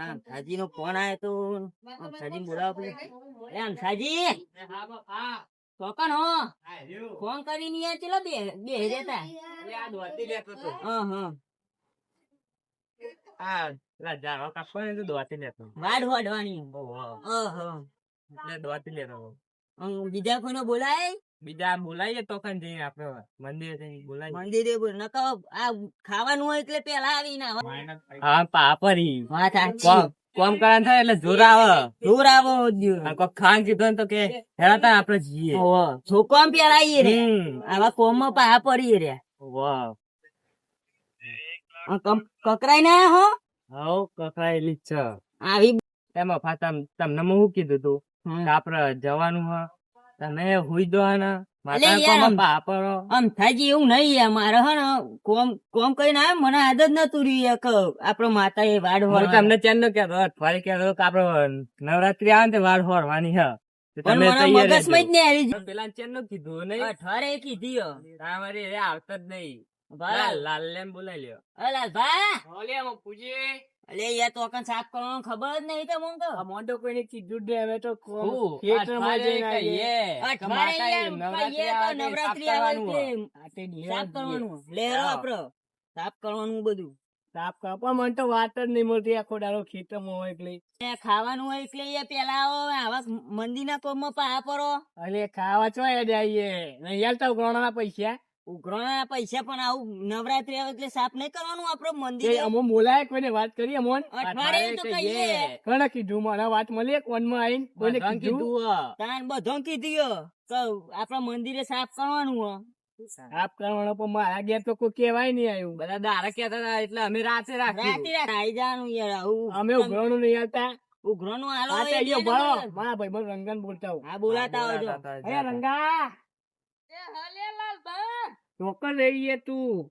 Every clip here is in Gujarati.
અંસાજી નો ફોન આવ્યો તો. અંસાજી બોલાવો પેલા. એ અંસાજી કોકણ હો. ફોન કરીને યાર ચલો બે બે રહેતા હા હા. વાડ હોડવાની. ઓહો. અમ, બીજા કોઈનો બોલાય? બીજા બોલાઈએ તો કઈ જઈને આપડે મંદિર બોલાઈએ. મંદિરે બોલ નકો આ ખાવાનું હોય એટલે પેલા આવી ના હા પાપરી વાત કોમ સાચી. કોમ કરવાનું થાય એટલે જોર આવે. જોર આવો દ્યો. અને કોક ખાવાનું કીધું તો કે હેરાતા આપડે જઈએ. ઓહો, છોકરામ પેલા આવીએ રે. આવા કોમમાં પા પડીએ રે વાહ કમ- કકરાઈ ના હો? હો કકરાયેલી છે. આવી એમાં ફાતા તમને હું કીધું તું. આપડે જવાનું હ. તમે હુઈ દો ને એવું નહીં હે કોમ કોમ કઈ મને આદત નતું રહ્યું કે આપડો માતા એ વાડ હું તમને ચેન નો કહેતો ફરી કહેતો કે આપડે નવરાત્રી આવે ને વાડ હોરવાની હે. તમે મગજમાં જ નહીં આવી. પેલા ચેનનું કીધું નહીં? અઠવાડિયે કીધી. તમારે આવતા જ નહીં. લાલ લેમ બોલાઈ લ્યો. ભા. અલે યાર તો કન સાફ કરવાનું ખબર જ નહીં તો મન તો મોંડો કોઈને કીધું જ હવે તો થિયેટરમાં જઈને આવીએ. અઠવાડિયે નવરાત્રી યાર આવે કહીએ સાફ નવરાત્રી આવે કરવાનું એટલે આ સાફ કરવાનું સાફ બધું. સાફ કરો પણ મને તો વાત જ નહીં મળતી આખો દાડો ખેતરમાં હોય એટલે. ખાવાનું હોય એટલે એ પેલા આવો આવા મંદિરના કોમમાં પા પરો. અલે ખાવા ચો એ જઈએ નહીં હાલતા પૈસા. ઉઘરાણા પૈસા પણ આવું નવરાત્રી આવે એટલે સાફ નહીં કરવાનું આપડે મંદિર અમો બોલાય કોઈને વાત કરી અમોન? અઠવાડિયે તો કહીએ. કોને કીધું? મારા વાત મળી કોનમાં આઈને કોઈને કીધું? તાન બધો કીધું તો આપડે મંદિરે સાફ કરવાનું હો. સાફ કરવાનો પણ મારા ઘેર તો કોઈ કેવાય નહીં આવ્યું. બધા દારા કહેતા હતા એટલે અમે રાતે રાતે રાતે આઈ જવાનું યાર આવું અમે ઉઘરાણું નહીં આવતા. ઉઘરાણું હાલો આયો ભણો. મારા ભાઈ મને રંગન બોલતા હું હા બોલાતા આવજો. અરે રંગા! ચોક્કસ રહીએ તું.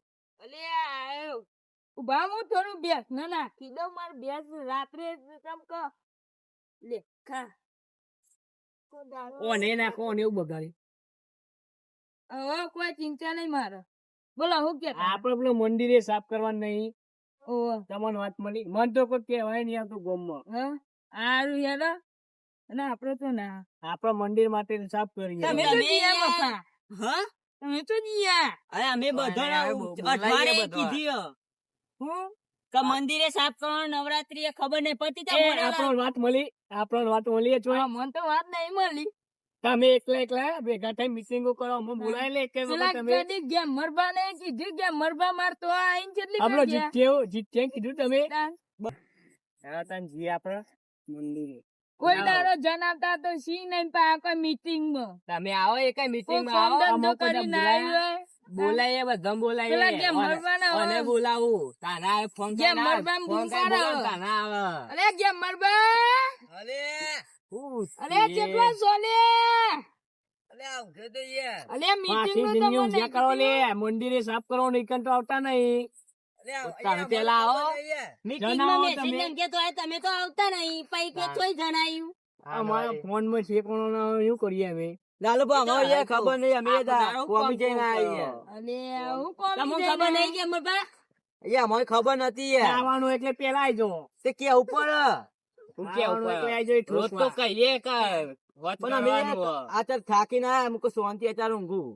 ઊભા હું થોડું બેસ ના ના કીધો માર બેસ રાત્રે તમ ક. લે ખા. કોને ના કોને એવું બગાડી. હવે કોઈ ચિંતા નહીં મારે. બોલો હું કે આપણે પેલું મંદિરે સાફ કરવાનું નહીં. ઓ તમને વાત મળી. મન તો કોઈ કહેવાય નહીં આવતું ગોમમાં. હા આરું યાર અને આપડે તો ના. આપણા મંદિર માટે સાફ કરીએ તમે હા? તમે તો જીયા અરે અમે બધો અરે આ બો- બોલાઈએ અઠવાડિયે કીધી હું. કે મંદિરે સાફ કરવાનું નવરાત્રી ખબર નહીં પતી આપણો વાત મળી આપણો વાત મળી મન તો વાત નહીં મળી. તમે એકલા એકલા ભેગા થઈ મિસિંગો કરો અમે બોલાય લે કે તમે. કદી ગયા મરબા ને કીધું કે મરબા માર તો આઈન જેટલી આપણો ગયા જીત્યો જીત્યો કીધું તમે. હા. તન જી આપણે મંદિરે. કોઈ. દાડો જણાવતા તો સી નહીં પા કોઈ મીટિંગમાં તમે આવો એક મીટિંગમાં આવો ધંધો બધા આવ્યો બોલાય બધા બોલાય કે મરવાના અને બોલાવું. તાના ફોન કે બુલવાના બોલાવો, તાના આવે. અરે કે મરવા. અરે અરે? કેટલા સોલે. અરે મીટિંગનું તો મને કરો લે મંદિરે સાફ કરો નહીં કંઈ તો આવતા નહીં. તમે પેલા આવો. મીટિંગમાં જણાવો મેસેજ તમે. લઈને કહેતો તમે તો આવતા નહીં. પૈ કે તોય જણાયું. અમારા ફોનમાં છે કોણ શું કરીએ અમે? લાલુ અમારે એ ખબર નહીં અમે કોમી જઈને આવીએ. અરે હું કોમ તમને ખબર નહીં કે અમરબા મને ખબર નથી આવવાનું એટલે પેલા આવજો તે કે ઉપર. હું કે ઉપર? રોજ તો કહીએ કે પણ અમે આ ચાલ થાકીને આયા અમુક શાંતિ અત્યારે ઊંઘું.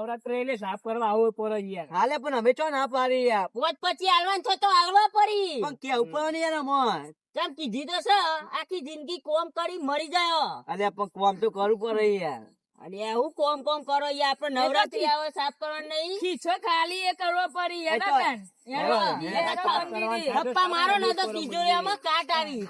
નવરાત્રી એટલે સાફ કરવા આવો પડે યાર. હાલે પણ અમે ચો ના પાડી યાર? પોત પછી હાલવાન છો તો હાલવા પડી. પણ કે ઉપર ને યાર અમોય કેમ કીધી તો છે આખી જિંદગી કોમ કરી મરી જાય. અરે પણ કોમ તો કરવું પડે યાર. અને હું કોમ કોમ કરો યાર? આપડે નવરાત્રી આવે સાફ કરવાનું નહીં? ખીચો ખાલી એ કરવો પડી યાર મારો ને તો તિજોરીમાં કાટ આવી.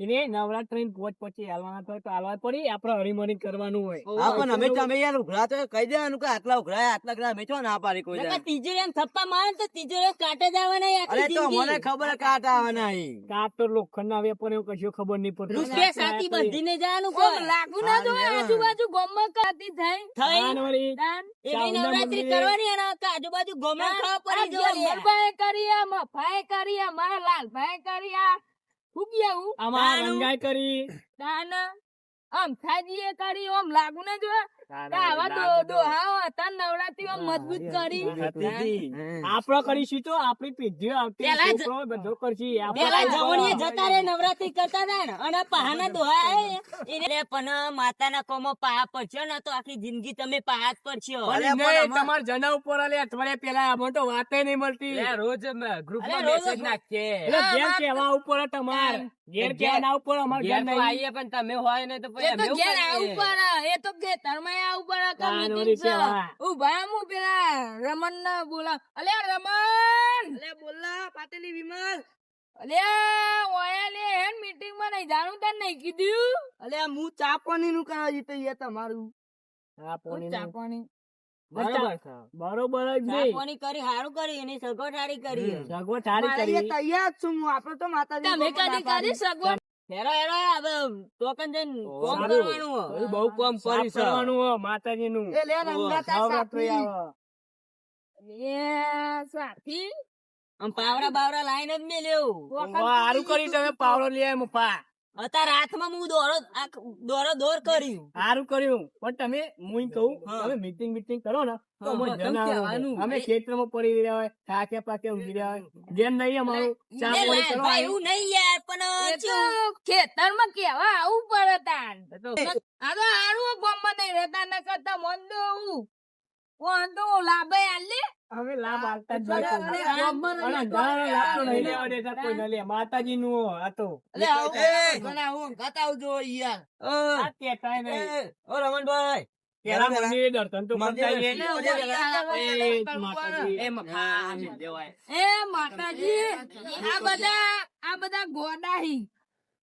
એને નવરાત્રી પોચ પછી હાલવાના તો તો હાલવા પડી આપડે હરીમરી કરવાનું હોય. હા પણ અમે તો યાર ઉઘરા તો કહી દેવાનું કે આટલા ઉઘરાય આટલા ઉઘરાય અમે ચો ના પાડી કોઈ નકર દાડે. થપ્પા મારે તો તિજોરી કાટે જ આવવાના અરે તો મને ખબર કાટ આવવાના અહીં તો લોખંડ ના વેપાર એવું કશું ખબર નહીં પડતી. રૂપિયા સાથી બધીને જવાનું કોઈ. લાગુ ના જો આજુબાજુ ગોમમાં કાતી થાય. થઈ. તાન વળી તાન. એવી નવરાત્રી કરવાની અને આજુબાજુ ગમે ખાવા આ પડી જવા મરભાઈ કર્યા મફાઈ મારા લાલભાઈ કર્યા હું ગયા હું આમાં રંગાઈ કરી. તાન આમ એ કરી ઓમ લાગુ ને જો કે આવા દો દોહા હતા નવરાત્રી ઓમ મજબૂત કરી. આપડે કરીશું તો આપડી પેઢીઓ આવતી પેલા જ- છોકરો બધો કરશી. આપણે પેલા તો જવણીએ જતા રે નવરાત્રી કરતા હતા ને. અને પહાના દોહા આયા પણ માતાના કોમો પહા પડશો ને તો આખી જિંદગી તમે પહા જ પડશો. તમાર જના ઉપર અઠવાડિયા પેલા આમાં તો વાતે નહીં મળતી. રોજ ગ્રુપમાં message નાખીએ. ઘેર કેવા ઉપર તમાર? ઘેર કેવા ઉપર? અમાર નહીં. પણ તમે હોય ને તો એ તો એ કે તાનો meeting ઉપર. ઊભા હું. પેલા રમણ ને બોલા અલે રમણ! અલે બોલા પાટેલી વિમલ. અલે ઓયા લે હેન મીટિંગમાં નહીં જાણું તને નહીં કીધું? અલે હું ચા પાણી નું કરાવી એ તમારું. ચા પાણી. બરોબર બરોબર જ કરી હારું કરી એની સગવડ હારી કરી. સગવડ સારી કરી. તૈયાર છું હું. આપડે તો માતાજી તમે કદી કરી સગવડ? હેરો હેરો હવે ટોકન જઈને કોમ. કરવાનું બહુ કામ કરી કરવાનું હો માતાજીનું. એ લે ને નવરાત્રી સાથી. આવે. એ સાથી? આમ પાવડા બાવડા લાઈને જ મેલ્યો. હારું કર્યું તમે પાવડો લઈ આવ્યા મુફા અત્યારે હાથમાં હું દોરો દોરો દોર કર્યું સારું કર્યું પણ તમે હું કહું તમે મીટિંગ મીટિંગ કરો ને તો હા, અમને હા, જણાવો. કહેવાનું. અમે ખેતરમાં પડી રહ્યા હોય થાકે પાકે ઊંઘી રહ્યા હોય જેમ નહીં અમારું ચા એવું નહીં યાર પણ. ખેતરમાં કેવા આવું પડે તાન આ તો નહીં રહેતા ન કરતા મન તો હું કોણ તો લાભે આલે અમે લાભ આપતા જ અરે, નથી. અરે, ગામમાં પણ નહીં અંધારો લાભ તો નહીં. રહેતા. લેવા દેતા કોઈ ન લે માતાજીનું હો, આ તો. હું આવજો યાર. આ નહીં. ઓ રમણભાઈ. પેલા દર્શન તો એ માતાજી. એ માતાજી આ બધા આ બધા ગોડાહી.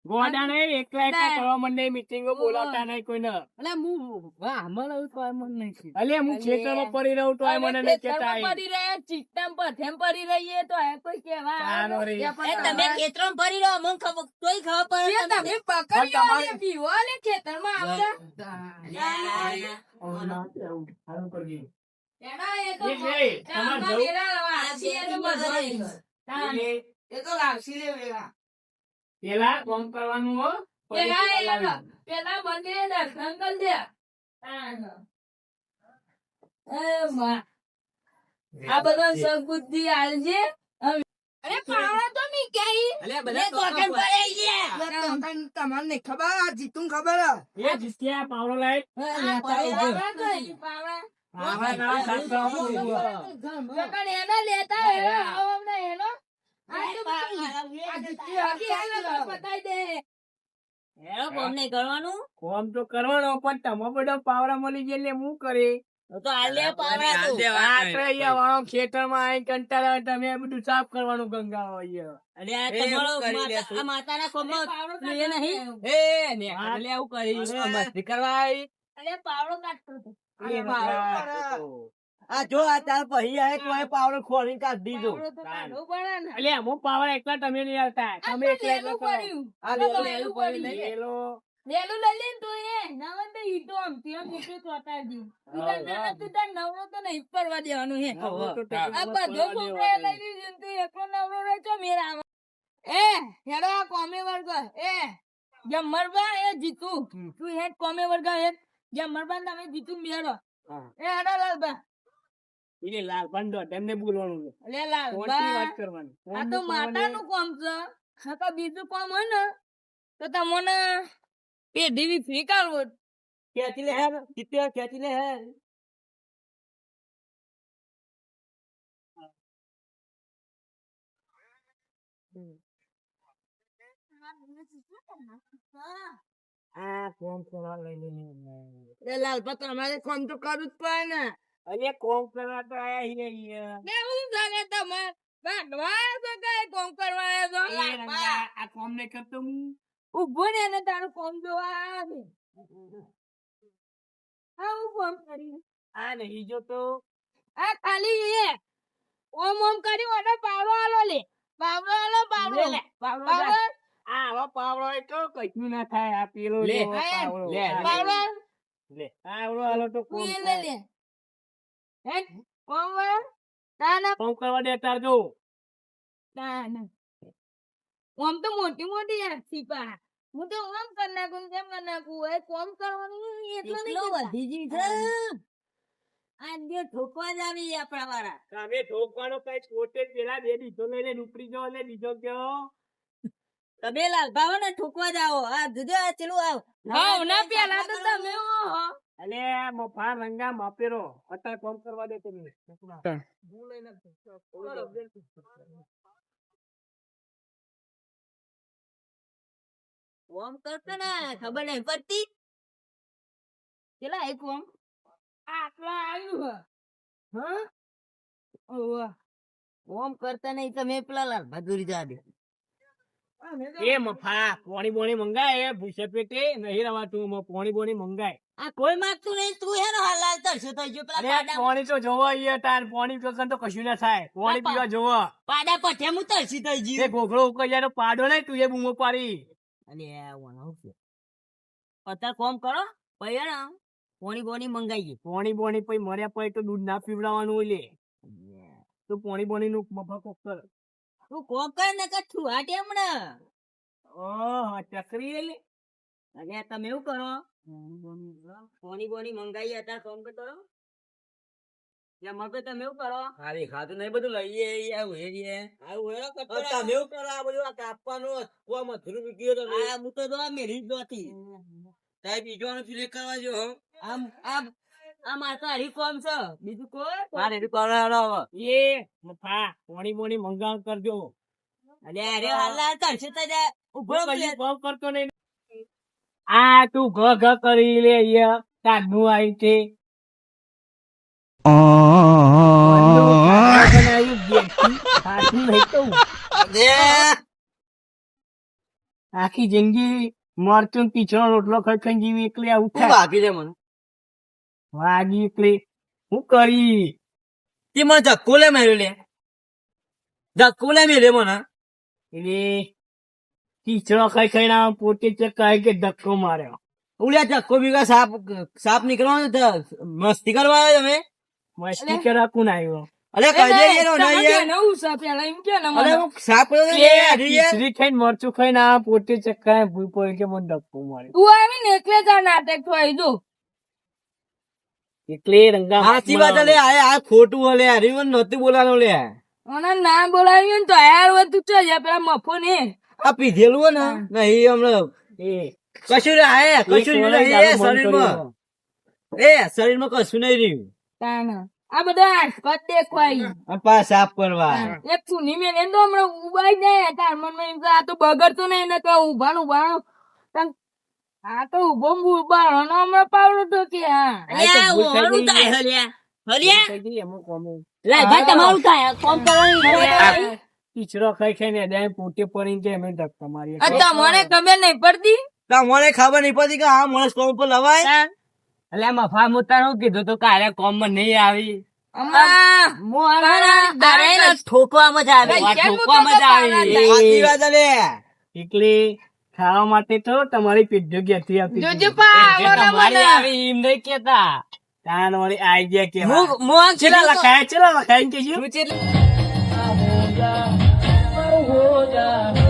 ગોડા નહીં એકલા એકલા કરવા માંડે મીટિંગો બોલાવતા નહીં કોઈને. એટલે હું વાહ મને તો મન નહીં અલે હું ખેતરમાં પડી રહું તો મને નહીં કહેતા. પડી રહ્યા ચિત્તમ પર થેમ પડી રહીએ તો એ કોઈ કેવા તમે ખેતરમાં ફરી રહ્યો મને ખબર તોય ખબર પડે તમે તમને. પકડ્યો ને પીવો ને ખેતરમાં આવતા એ તો લાવશી રે વેલા પેલા કોમ કરવાનું હો પેલા પેલા મંદિરે દર્શન કરી દે. આ બધા સદબુદ્ધિ આલજે. અરે પાવડા તો મી ક્યાંય. અલે લે ટોકન પર આવી ગયા. તમને ખબર આ જીતું ખબર. હે? એ જીત્યા પાવડો પાવડા પાવડા. પાવડા. લેતા એનો. કોમ તો કરવાનો પણ તમે બધો પાવરા મળી જાય એટલે હું કરે? તો આ લે પાવડા હાલ તું. દેવા. રાત્રે અહીંયા વાળો ખેતરમાં આવીને કંટાળા તમે બધું સાફ કરવાનું ગંગા હોય અરે આ તમારો હું માતાના કોમમાં એ નહીં? એ ને હા. એટલે કરી. કરવા આવી અરે પાવડો કાઢતો આ જો આ તાર પછી આવે તો એ પાવડો ખોલીને કાઢ દીધો. પાવડો તો કાઢવો પડે ને. એટલે હું પાવડા એકલા તમે નહીં આવતા તમે એકલા એકલા. આ લેલું પડ્યું. લેલો લેલું લઈ લે ને એ. નવન તો ઈ તો આમ નીચે ચોંટાડી દીધું. તું તાર તું તાર નવરો તો નહીં જ દેવાનું હે. હવે તો હા. આ બધો છોકરો લઈ લીધું તું એકલો નવરો રહે છો મેરા એ હેડો આ કોમે વર્ગ. એ જમરબા એ જીતું. તું હેડ કોમે વર્ગ હેડ. જમરબા તમે જીતું મેળો. એ હેડો લાલબા. એટલે લાલ બંધો એમને બોલવાનું છે. એટલે ફોનથી વાત કરવાની આ તો માતાનું કામ છે. હા તો બીજું કામ હોય ને તો તમને પેઢી કાઢવો ખેંચી લે હેર જીત્યો ખેંચી લે હેર આ કોમ કરવા લઈ લે લાલપા તમારે કામ તો કરવું જ પડે ને. અરે કોમ કરવા તો આયા છીએ અહીંયા. ને હું જાણે તમારે? બાંધવા તો કઈ કોમ કરવા આવ્યા છો? આ કોમ નહીં કરતો હું. ઊભો ને એને તારું કોમ જોવા આવે હા હું કોમ કરી આ નહીં જોતો આ ખાલી એ ઓમ ઓમ કરી ઓને પાવડો આલો લે. પાવડો આલો પાવડો. લે, પાવડો આવો પાવડો. હોય તો કશું ના થાય આ પેલો લે, પાવડો. લે, પાવડો. તો કોમ લે લે. હે? કોમ વળ? તાના કોમ કરવા દે તાર જો. તાના ઓમ તો મોટી મોટી યાર સીપા હું તો આમ કરી નાખું ને તેમ નાખું. એ કોમ કરવાનું એટલું નહીં વધી ગયું છે. આ ઠોકવા જ આવી આપણા વાળા. તમે ઠોકવાનો કઈ પોતે પેલા બે દીધો લઈને ઉપરી જાઓ એટલે બીજો કયો તમે લાલભાવો ને ઠોકવા જ આવો આ જુદો આ ચેલું આવ. ના પેલા તો તમે ઓહો. અલે મફા રંગા માપેરો અત્યારે કોમ કરવા દે તમે ઓમ કરતો ને ખબર નહીં પડતી. કેટલા એક કોમ આટલા આવ્યું હે. હા? ઓવા ઓમ કરતા નહીં તમે પેલા લાલ દૂરી જા દે. એ મફા પોણી બોણી મંગાય એ ભૂસે પેટે નહીં રવાતું મ પોણી બોણી મંગાય. આ કોઈ માંગતું નહીં તું હે ને તરસો થઈ ગયો પેલા પાડા પોણી તો જોવો અહીંયા તાર પોણી વગર તો કશું ના થાય. પોણી પીવા જોવો. પાડા પઠે હું તરસી થઈ એ ગયું ઘોઘરો ઉકળી જાય તો પાડો નહીં તું એ બૂમો પાડી. અલે વણાવ છે અત્યારે કોમ કરો પછી પોણી બોણી પોણી બોણી પછી મર્યા પછી તો દૂધ ના પીવડાવવાનું હોય લે. તું પોણી બોણી નું મફા કોક કર. તું કોમ કર ને કે આ ટેમ ઓહ ચકરી એટલે તમે એવું કરો પોણી બોણી મંગાઈએ અત્યારે ફોન તો કરો મગજ તમે એવું કરો? ખાલી ખાતું નહીં બધું લઈએ આવું હેરીએ આવું હેરો કરતો તમે એવું કરો આ બધું આ કાપવાનું કોમ અધૂરું ગયો તમે આ હું તો દવા મેરી જ નહોતી તારે બીજો ફિલે કરવા જો આમ આમ આ હરી કોમ છે. બીજું કોઈ? મારે કરવાનો એ મફા પોણી બોણી મંગાવ કરજો. અરે અરે હાલા ઊભો. કરતો નહીં. આ તું ઘ ઘ કરી લે તારનું આવી છે. આખી જિંદગી મરચું પીછળ રોટલો ખાઈ ખાઈ જીવી એકલી આવું થાય વાગી રે મને? વાગી એકલી. હું કરી? તે મને ધક્કો લે મેળ્યો લે. ધક્કો લે મેળ્યો મને. એટલે પીછળો ખાઈ ખાઈ ના પોતે ચકાય કે ધક્કો માર્યો. ઉલ્યા ધક્કો બીગા સાપ સાપ નીકળવાનો મસ્તી કરવા આવ્યો તમે? મસ્તી કરવા કોણ આવ્યો? કઈ નહીં, પેલા એમ કે ને હું સાપ ખાઈને મરચું ખાઈને આ પોતે કે મને ધક્કો માર્યો. તું આવીને એકલે જ આ નાટક થઈ જો. એટલે રંગા સાચી વાત અલે આ આ ખોટું હલે હારી નતું નહોતું લે ના બોલાવ્યું ને તો યાર વધુ તો પેલા મફો ને. આ પીધેલું હો ને નહીં હમણાં એ કશું આય કશું નહીં એ શરીરમાં. એ શરીરમાં કશું નહીં રહ્યું. તાના આ બધા કદ દેખવાઈ આ પા સાફ કરવા. એક સુની મેં એમ તો હમણાં ઉભાઈ જાય તાર મનમાં એમ કે આ તો બગડતો નહીં ને કે ઉભાનું ઉભાનું તમ આ તો ઊભો ઉભાનો ને હમણાં પાવડો તો કે હા. એમાં. લે ભાઈ તમારું કોમ કરવાનું નહીં. ખાઈ ખાઈ ને એડાય પોતે પડીને કે અમે ધક્કા મારી તમને ખબર નહીં પડતી. તમને ખબર નહીં પડતી કે આ માણસ કોમ પર લવાય? એટલે મફા મુતાનું કીધું તો કાલે કોમમાં નહીં આવી. ખાવા માટે તો તમારી પેઢીઓ ઘેરથી તમારી આવી એમ નહીં કેતા તાન વળી આઈ ગયા કેવા હું હું કીધું લખાય ચેલા લખાય એમ ચેટલી- Yoda.